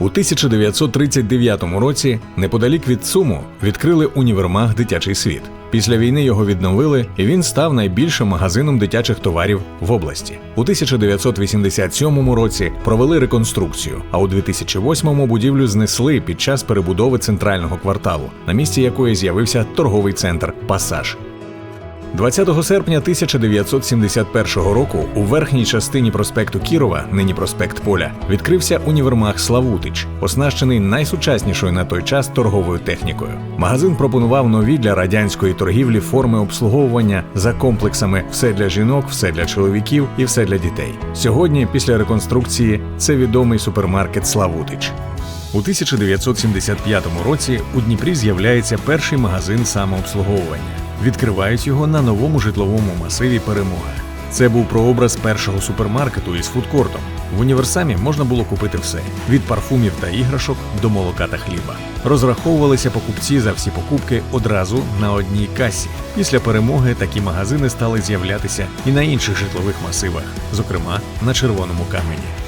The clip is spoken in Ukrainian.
У 1939 році, неподалік від Цуму, відкрили універмаг Дитячий світ. Після війни його відновили, і він став найбільшим магазином дитячих товарів в області. У 1987 році провели реконструкцію, а у 2008 будівлю знесли під час перебудови центрального кварталу, на місці якої з'явився торговий центр Пасаж. 20 серпня 1971 року у верхній частині проспекту Кірова, нині проспект Поля, відкрився універмаг Славутич, оснащений найсучаснішою на той час торговою технікою. Магазин пропонував нові для радянської торгівлі форми обслуговування за комплексами все для жінок, все для чоловіків і все для дітей. Сьогодні, після реконструкції, це відомий супермаркет Славутич. У 1975 році у Дніпрі з'являється перший магазин самообслуговування. Відкривають його на новому житловому масиві Перемога. Це був прообраз першого супермаркету із фудкортом. В універсамі можна було купити все: від парфумів та іграшок до молока та хліба. Розраховувалися покупці за всі покупки одразу на одній касі. Після перемоги такі магазини стали з'являтися і на інших житлових масивах, зокрема на червоному камені.